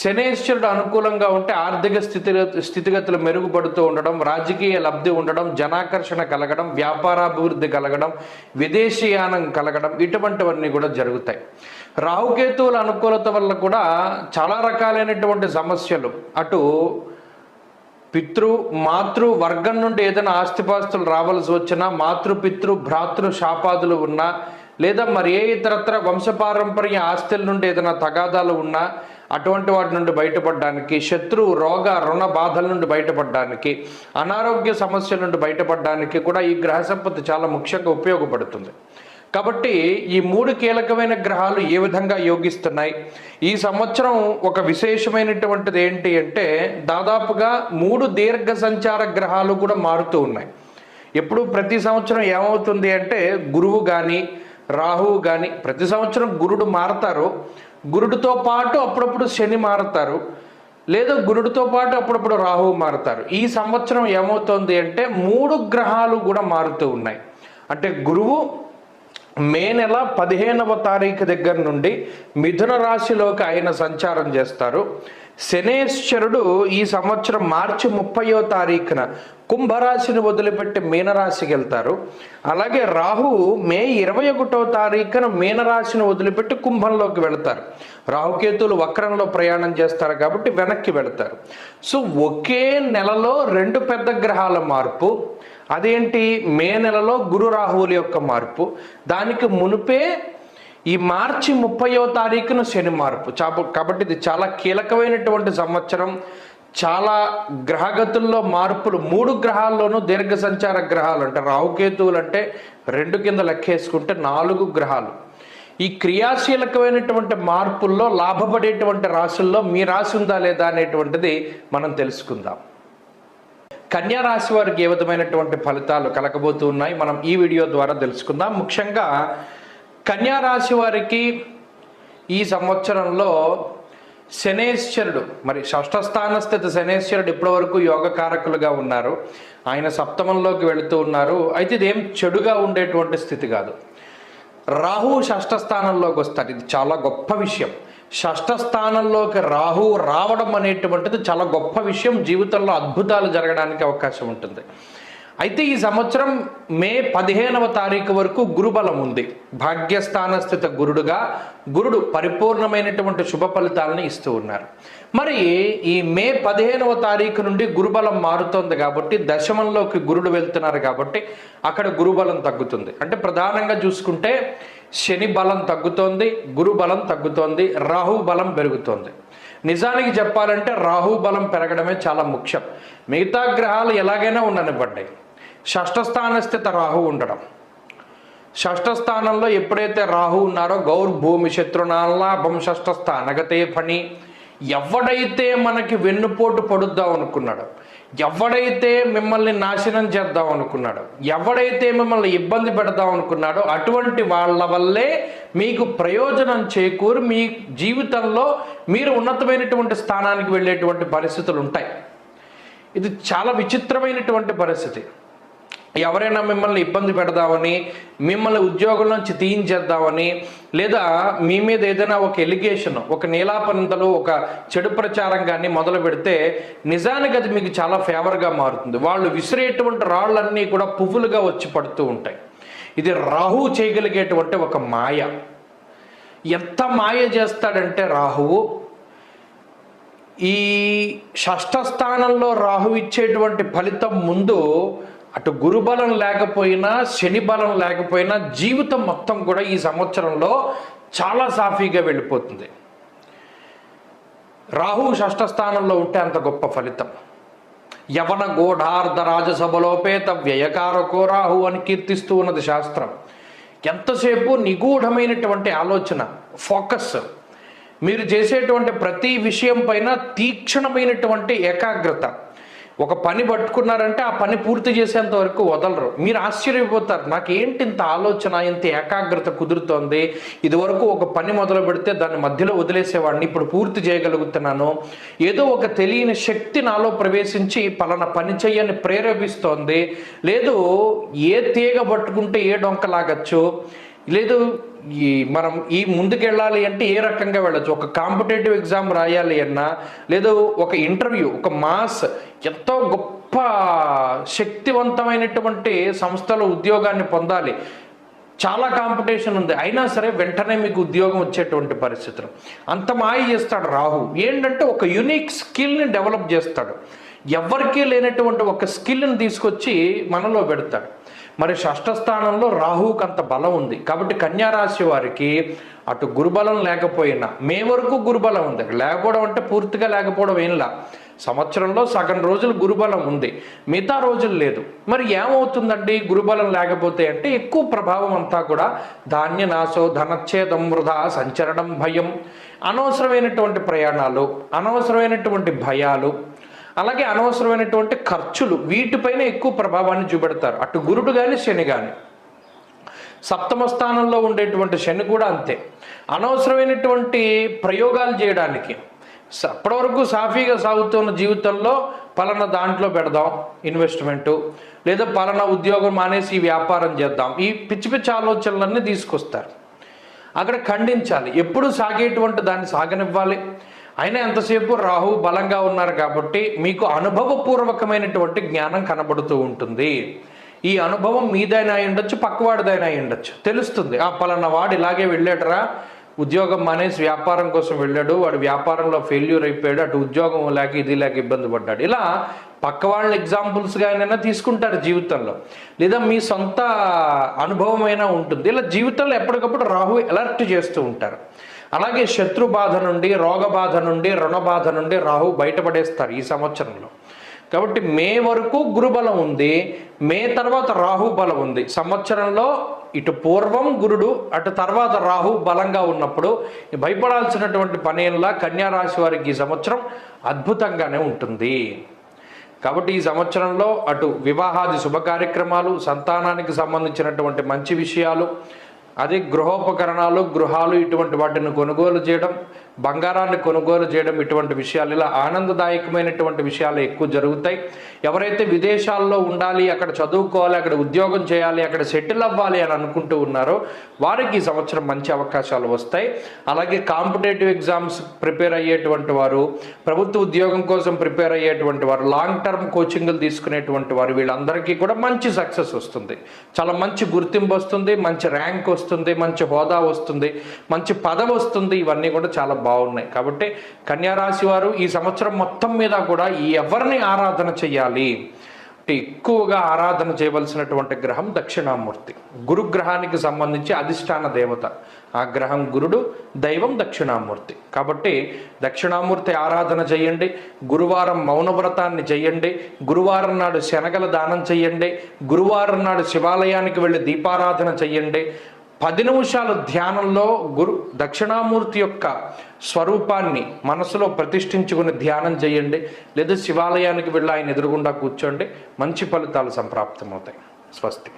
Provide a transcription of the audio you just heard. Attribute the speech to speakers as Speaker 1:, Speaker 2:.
Speaker 1: శనేశ్వరుడు అనుకూలంగా ఉంటే ఆర్థిక స్థితి స్థితిగతులు మెరుగుపడుతూ ఉండడం రాజకీయ లబ్ధి ఉండడం జనాకర్షణ కలగడం వ్యాపారాభివృద్ధి కలగడం విదేశీయానం కలగడం ఇటువంటివన్నీ కూడా జరుగుతాయి. రాహుకేతువుల అనుకూలత వల్ల కూడా చాలా రకాలైనటువంటి సమస్యలు. అటు పితృ మాతృ వర్గం నుండి ఏదైనా ఆస్తిపాస్తులు రావాల్సి వచ్చినా మాతృ పితృ భ్రాతృ శాపాదులు ఉన్నా లేదా మరి ఏ ఇతరత్ర వంశపారంపర్య ఆస్తుల నుండి ఏదైనా తగాదాలు ఉన్నా అటువంటి వాటి నుండి బయటపడడానికి శత్రువు రోగ రుణ బాధల నుండి బయటపడడానికి అనారోగ్య సమస్యల నుండి బయటపడడానికి కూడా ఈ గ్రహ సంపత్తి చాలా ముఖ్యంగా ఉపయోగపడుతుంది. కాబట్టి ఈ మూడు కీలకమైన గ్రహాలు ఏ విధంగా యోగిస్తున్నాయి? ఈ సంవత్సరం ఒక విశేషమైనటువంటిది ఏంటి అంటే దాదాపుగా మూడు దీర్ఘ సంచార గ్రహాలు కూడా మారుతూ ఉన్నాయి. ఎప్పుడు ప్రతి సంవత్సరం ఏమవుతుంది అంటే గురువు కానీ రాహువు కానీ ప్రతి సంవత్సరం గురుడు మారతారు. గురుడితో పాటు అప్పుడప్పుడు శని మారుతారు. లేదా గురుడితో పాటు అప్పుడప్పుడు రాహువు మారుతారు. ఈ సంవత్సరం ఏమవుతుంది అంటే మూడు గ్రహాలు కూడా మారుతూ ఉన్నాయి. అంటే గురువు మే నెల పదిహేనవ తారీఖు దగ్గర నుండి మిథున రాశిలోకి ఆయన సంచారం చేస్తారు. శనేశ్వరుడు ఈ సంవత్సరం మార్చి ముప్పయో తారీఖున కుంభరాశిని వదిలిపెట్టి మీనరాశికి వెళ్తారు. అలాగే రాహు మే ఇరవై ఒకటో తారీఖున మీనరాశిని వదిలిపెట్టి కుంభంలోకి వెళతారు. రాహుకేతులు వక్రంలో ప్రయాణం చేస్తారు కాబట్టి వెనక్కి వెళతారు. సో ఒకే నెలలో రెండు పెద్ద గ్రహాల మార్పు అదేంటి? మే నెలలో గురు రాహువుల యొక్క మార్పు. దానికి మునిపే ఈ మార్చి ముప్పయో తారీఖున శని మార్పు. చాప కాబట్టి ఇది చాలా కీలకమైనటువంటి సంవత్సరం. చాలా గ్రహగతుల్లో మార్పులు మూడు గ్రహాల్లోనూ దీర్ఘ సంచార గ్రహాలు అంటే రాహుకేతువులు అంటే రెండు కింద లెక్కేసుకుంటే నాలుగు గ్రహాలు. ఈ క్రియాశీలకమైనటువంటి మార్పుల్లో లాభపడేటువంటి రాశుల్లో మీ రాశి ఉందా లేదా అనేటువంటిది మనం తెలుసుకుందాం. కన్యా రాశి వారికి ఏ విధమైనటువంటి ఫలితాలు కలగబోతూ ఉన్నాయి మనం ఈ వీడియో ద్వారా తెలుసుకుందాం. ముఖ్యంగా కన్యా రాశి వారికి ఈ సంవత్సరంలో శనేశ్వరుడు మరి షష్ఠస్థాన స్థితి శనేశ్వరుడు ఇప్పటివరకు యోగకారకులుగా ఉన్నారు. ఆయన సప్తమంలోకి వెళుతూ ఉన్నారు. అయితే ఇదేం చెడుగా ఉండేటువంటి స్థితి కాదు. రాహు షష్ఠస్థానంలోకి వస్తారు ఇది చాలా గొప్ప విషయం. షష్ఠ స్థానంలోకి రాహు రావడం అనేటువంటిది చాలా గొప్ప విషయం. జీవితంలో అద్భుతాలు జరగడానికి అవకాశం ఉంటుంది. అయితే ఈ సంవత్సరం మే పదిహేనవ తారీఖు వరకు గురుబలం ఉంది. భాగ్యస్థాన స్థిత గురుడుగా గురుడు పరిపూర్ణమైనటువంటి శుభ ఫలితాలను ఇస్తూ ఉన్నారు. మరి ఈ మే పదిహేనవ తారీఖు నుండి గురుబలం మారుతోంది కాబట్టి దశమంలోకి గురుడు వెళ్తున్నారు కాబట్టి అక్కడ గురుబలం తగ్గుతుంది. అంటే ప్రధానంగా చూసుకుంటే శని బలం తగ్గుతోంది గురు బలం తగ్గుతోంది రాహు బలం పెరుగుతోంది. నిజానికి చెప్పాలంటే రాహు బలం పెరగడమే చాలా ముఖ్యం. మిగతా గ్రహాలు ఎలాగైనా ఉండనివ్వండి. షష్ఠస్థాన స్థిత రాహు ఉండడం. షష్ఠ స్థానంలో ఎప్పుడైతే రాహు ఉన్నారో గౌర్ భూమి శత్రునాలాభం షష్ఠస్థానగతే పని ఎవడైతే మనకి వెన్నుపోటు పడుద్దాం అనుకున్నాడు ఎవడైతే మిమ్మల్ని నాశనం చేద్దాం అనుకున్నాడో ఎవడైతే మిమ్మల్ని ఇబ్బంది పెడదాం అనుకున్నాడో అటువంటి వాళ్ళ వల్లే మీకు ప్రయోజనం చేకూరి మీ జీవితంలో మీరు ఉన్నతమైనటువంటి స్థానానికి వెళ్ళేటువంటి పరిస్థితులు ఉంటాయి. ఇది చాలా విచిత్రమైనటువంటి పరిస్థితి. ఎవరైనా మిమ్మల్ని ఇబ్బంది పెడదామని మిమ్మల్ని ఉద్యోగం నుంచి తీయించేద్దామని లేదా మీ మీద ఏదైనా ఒక ఎలిగేషన్ ఒక నీలాపంతలు ఒక చెడు ప్రచారం కానీ మొదలు పెడితే నిజానికి అది మీకు చాలా ఫేవర్గా మారుతుంది. వాళ్ళు విసిరేటువంటి రాళ్ళన్నీ కూడా పువ్వులుగా వచ్చి పడుతూ ఉంటాయి. ఇది రాహు చేయగలిగేటువంటి ఒక మాయ. ఎంత మాయ చేస్తాడంటే రాహువు ఈ షష్ఠ స్థానంలో రాహు ఇచ్చేటువంటి ఫలితం ముందు అటు గురుబలం లేకపోయినా శని బలం లేకపోయినా జీవితం మొత్తం కూడా ఈ సంవత్సరంలో చాలా సాఫీగా వెళ్ళిపోతుంది. రాహు షష్ఠ స్థానంలో ఉంటే అంత గొప్ప ఫలితం. యవన గూఢార్ధ రాజసభలోపేత వ్యయకారకో రాహు అని కీర్తిస్తూ ఉన్నది శాస్త్రం. ఎంతసేపు నిగూఢమైనటువంటి ఆలోచన ఫోకస్. మీరు చేసేటువంటి ప్రతి విషయం పైన తీక్షణమైనటువంటి ఏకాగ్రత. ఒక పని పట్టుకున్నారంటే ఆ పని పూర్తి చేసేంత వరకు వదలరు. మీరు ఆశ్చర్యపోతారు. నాకు ఏంటి ఇంత ఆలోచన ఇంత ఏకాగ్రత కుదురుతోంది? ఇదివరకు ఒక పని మొదలు పెడితే దాన్ని మధ్యలో వదిలేసేవాడిని ఇప్పుడు పూర్తి చేయగలుగుతున్నాను. ఏదో ఒక తెలియని శక్తి నాలో ప్రవేశించి పలానా పని చేయని ప్రేరేపిస్తోంది. లేదు ఏ తీగ పట్టుకుంటే ఏ డొంక లాగచ్చు లేదు ఈ మనం ఈ ముందుకెళ్ళాలి అంటే ఏ రకంగా వెళ్ళచ్చు? ఒక కాంపిటేటివ్ ఎగ్జామ్ రాయాలి అన్నా లేదు ఒక ఇంటర్వ్యూ ఒక మాస్ ఎంతో గొప్ప శక్తివంతమైనటువంటి సంస్థలో ఉద్యోగాన్ని పొందాలి. చాలా కాంపిటీషన్ ఉంది. అయినా సరే వెంటనే మీకు ఉద్యోగం వచ్చేటువంటి పరిస్థితులు. అంత మాయ చేస్తాడు రాహు. ఏంటంటే ఒక యునిక్ స్కిల్ని డెవలప్ చేస్తాడు. ఎవరికీ లేనటువంటి ఒక స్కిల్ని తీసుకొచ్చి మనలో పెడతాడు. మరి షష్ఠ స్థానంలో రాహువుకి అంత బలం ఉంది. కాబట్టి కన్యారాశి వారికి అటు గురుబలం లేకపోయినా మే వరకు గురుబలం ఉంది. లేకపోవడం అంటే పూర్తిగా లేకపోవడం ఏంలా సంవత్సరంలో సగం రోజులు గురుబలం ఉంది. మిగతా రోజులు లేదు. మరి ఏమవుతుందండి? గురుబలం లేకపోతే అంటే ఎక్కువ ప్రభావం అంతా కూడా ధాన్య నాశో ధనచ్ఛేదం వృధా సంచరణం భయం. అనవసరమైనటువంటి ప్రయాణాలు అనవసరమైనటువంటి భయాలు అలాగే అనవసరమైనటువంటి ఖర్చులు వీటిపైన ఎక్కువ ప్రభావాన్ని చూపెడతారు. అటు గురుడు కానీ శని కానీ సప్తమ స్థానంలో ఉండేటువంటి శని కూడా అంతే. అనవసరమైనటువంటి ప్రయోగాలు చేయడానికి. అప్పటివరకు సాఫీగా సాగుతున్న జీవితంలో పలానా దాంట్లో పెడదాం ఇన్వెస్ట్మెంటు లేదా పలానా ఉద్యోగం మానేసి ఈ వ్యాపారం చేద్దాం. ఈ పిచ్చి పిచ్చి ఆలోచనలన్నీ తీసుకొస్తారు. అక్కడ ఖండించాలి. ఎప్పుడు సాగేటువంటి దాన్ని సాగనివ్వాలి. అయినా ఎంతసేపు రాహు బలంగా ఉన్నారు కాబట్టి మీకు అనుభవపూర్వకమైనటువంటి జ్ఞానం కనబడుతూ ఉంటుంది. ఈ అనుభవం మీదైనా ఉండొచ్చు పక్కవాడిదైనా ఉండొచ్చు. తెలుస్తుంది. ఆ పలానా వాడు ఇలాగే వెళ్ళాడరా. ఉద్యోగం మానేసి వ్యాపారం కోసం వెళ్ళాడు. వాడు వ్యాపారంలో ఫెయిల్యూర్ అయిపోయాడు. అటు ఉద్యోగం లేక ఇది లేక ఇబ్బంది పడ్డాడు. ఇలా పక్క వాళ్ళ ఎగ్జాంపుల్స్గా అయినా తీసుకుంటారు జీవితంలో. లేదా మీ సొంత అనుభవమైనా ఉంటుంది. ఇలా జీవితంలో ఎప్పటికప్పుడు రాహు అలర్ట్ చేస్తూ ఉంటారు. అలాగే శత్రు బాధ నుండి రోగ బాధ నుండి రుణ బాధ నుండి రాహు బయటపడేస్తారు ఈ సంవత్సరంలో. కాబట్టి మే వరకు గురుబలం ఉంది మే తర్వాత రాహు బలం ఉంది. సంవత్సరంలో ఇటు పూర్వం గురుడు అటు తర్వాత రాహు బలంగా ఉన్నప్పుడు భయపడాల్సినటువంటి పనేలా కన్యారాశి వారికి ఈ సంవత్సరం అద్భుతంగానే ఉంటుంది. కాబట్టి ఈ సంవత్సరంలో అటు వివాహాది శుభ కార్యక్రమాలు సంతానానికి సంబంధించినటువంటి మంచి విషయాలు అదే గృహోపకరణాలు గృహాలు ఇటువంటి వాటిని కొనుగోలు చేయడం బంగారాన్ని కొనుగోలు చేయడం ఇటువంటి విషయాలు. ఇలా ఆనందదాయకమైనటువంటి విషయాలు ఎక్కువ జరుగుతాయి. ఎవరైతే విదేశాల్లో ఉండాలి అక్కడ చదువుకోవాలి అక్కడ ఉద్యోగం చేయాలి అక్కడ సెటిల్ అవ్వాలి అని అనుకుంటూ ఉన్నారో వారికి ఈ సంవత్సరం మంచి అవకాశాలు వస్తాయి. అలాగే కాంపిటేటివ్ ఎగ్జామ్స్ ప్రిపేర్ అయ్యేటువంటి వారు ప్రభుత్వ ఉద్యోగం కోసం ప్రిపేర్ అయ్యేటువంటి వారు లాంగ్ టర్మ్ కోచింగ్లు తీసుకునేటువంటి వారు వీళ్ళందరికీ కూడా మంచి సక్సెస్ వస్తుంది. చాలా మంచి గుర్తింపు వస్తుంది మంచి ర్యాంక్ వస్తుంది. వస్తుంది మంచి హోదా వస్తుంది మంచి పదవి వస్తుంది ఇవన్నీ కూడా చాలా బాగున్నాయి. కాబట్టి కన్యారాశి వారు ఈ సంవత్సరం మొత్తం మీద కూడా ఈ ఎవరిని ఆరాధన చేయాలి? అంటే ఎక్కువగా ఆరాధన చేయవలసినటువంటి గ్రహం దక్షిణామూర్తి. గురుగ్రహానికి సంబంధించి అధిష్టాన దేవత. ఆ గ్రహం గురుడు దైవం దక్షిణామూర్తి. కాబట్టి దక్షిణామూర్తి ఆరాధన చేయండి గురువారం మౌనవ్రతాన్ని చేయండి గురువారం నాడు శనగల దానం చేయండి గురువారం నాడు శివాలయానికి వెళ్ళి దీపారాధన చేయండి పది నిమిషాల ధ్యానంలో గురు దక్షిణామూర్తి యొక్క స్వరూపాన్ని మనసులో ప్రతిష్ఠించుకుని ధ్యానం చేయండి. లేదా శివాలయానికి వెళ్ళి ఆయన ఎదురుగుండా కూర్చోండి. మంచి ఫలితాలు సంప్రాప్తమవుతాయి. స్వస్తి.